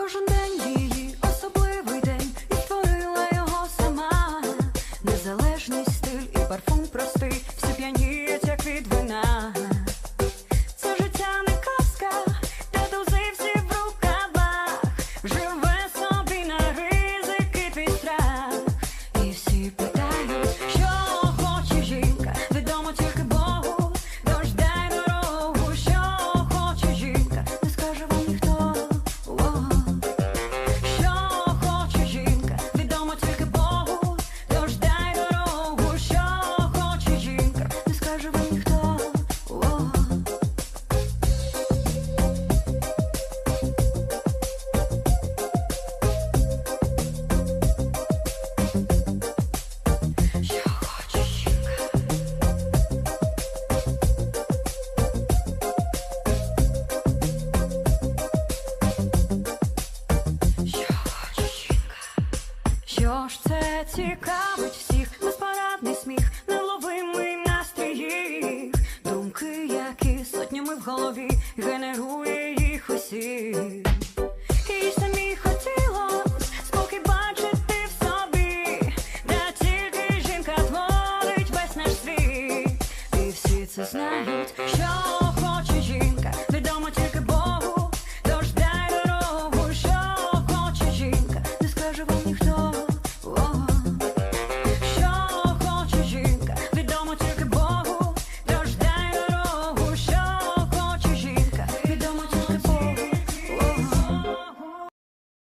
Кожен день її особливий день і створила його сама, незалежний стиль і парфум про. Що ж це цікавить всіх, безпорадний сміх, невловимий настрій, думки, які сотнями в голові генерує їх усіх. Це знають, що Whoa.